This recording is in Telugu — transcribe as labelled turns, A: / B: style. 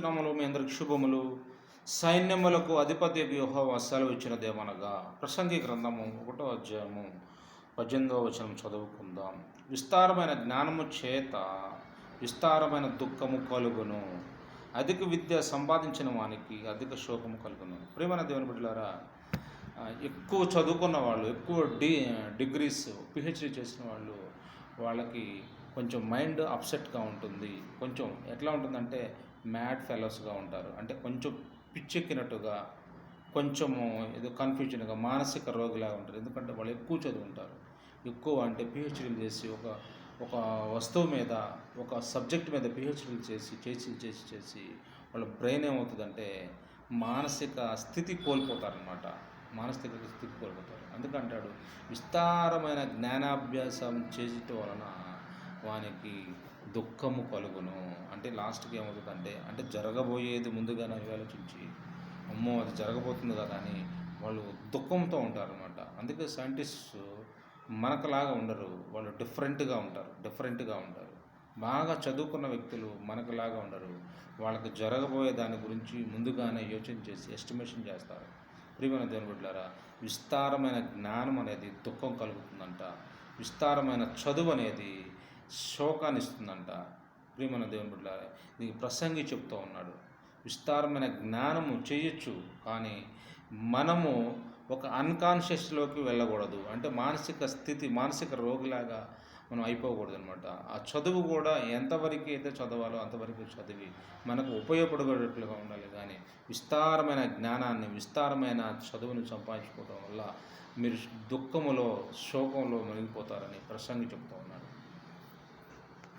A: క్రీస్తునామలు మీ అందరికి శుభములు. సైన్యములకు అధిపతి వ్యూహ సెలవు ఇచ్చిన దేవనగా ప్రసంగి గ్రంథము ఒకటో అధ్యాయము పద్దెనిమిదవ వచనం చదువుకుందాం. విస్తారమైన జ్ఞానము చేత విస్తారమైన దుఃఖము కలుగును. అధిక విద్య సంపాదించిన వానికి అధిక శోకము కలుగును. ప్రేమైన దేవుని బిడ్డలారా ఎక్కువ చదువుకున్న వాళ్ళు ఎక్కువ డి డిగ్రీస్ పిహెచ్డి చేసిన వాళ్ళు వాళ్ళకి కొంచెం మైండ్ అప్సెట్గా ఉంటుంది. కొంచెం ఎట్లా ఉంటుందంటే మ్యాడ్ ఫెలోస్గా ఉంటారు. అంటే కొంచెం పిచ్చెక్కినట్టుగా కొంచెము ఏదో కన్ఫ్యూజన్గా మానసిక రోగిలాగా ఉంటారు. ఎందుకంటే వాళ్ళు ఎక్కువ చదువుకుంటారు ఎక్కువ అంటే పిహెచ్డీలు చేసి ఒక ఒక వస్తువు మీద ఒక సబ్జెక్ట్ మీద పిహెచ్డీలు చేసి చేసి చేసి చేసి వాళ్ళ బ్రెయిన్ ఏమవుతుందంటే మానసిక స్థితి కోల్పోతారనమాట మానసిక స్థితి కోల్పోతారు. అందుకంటాడు విస్తారమైన జ్ఞానాభ్యాసం చేసేట వలన వానికి దుఃఖము కలుగును. అంటే లాస్ట్కి ఏమవుతుందంటే అంటే జరగబోయేది ముందుగానే ఆలోచించి అమ్మో అది జరగబోతుంది కదా అని వాళ్ళు దుఃఖంతో ఉంటారు అనమాట అందుకే సైంటిస్ట్స్ మనకులాగా ఉండరు వాళ్ళు డిఫరెంట్గా ఉంటారు డిఫరెంట్గా ఉంటారు. బాగా చదువుకున్న వ్యక్తులు మనకులాగా ఉండరు. వాళ్ళకి జరగబోయే దాని గురించి ముందుగానే యోచన చేసి ఎస్టిమేషన్ చేస్తారు. ప్రియమైన దేవుని విస్తారమైన జ్ఞానం అనేది దుఃఖం కలుగుతుందంట. విస్తారమైన చదువు అనేది శోకాన్ని ఇస్తుందంట ప్రియమైన దేవుని బిడ్డలారా నీకు ప్రసంగి చెప్తూ ఉన్నాడు. విస్తారమైన జ్ఞానము చేయొచ్చు కానీ మనము ఒక అన్కాన్షియస్లోకి వెళ్ళకూడదు. అంటే మానసిక స్థితి మానసిక రోగిలాగా మనం అయిపోకూడదు అనమాట ఆ చదువు కూడా ఎంతవరకు అయితే చదవాలో అంతవరకు చదివి మనకు ఉపయోగపడేటట్లుగా ఉండాలి. కానీ విస్తారమైన జ్ఞానాన్ని విస్తారమైన చదువుని సంపాదించుకోవడం వల్ల మీరు దుఃఖములో శోకంలో మునిగిపోతారని ప్రసంగి చెప్తూ ఉన్నాడు.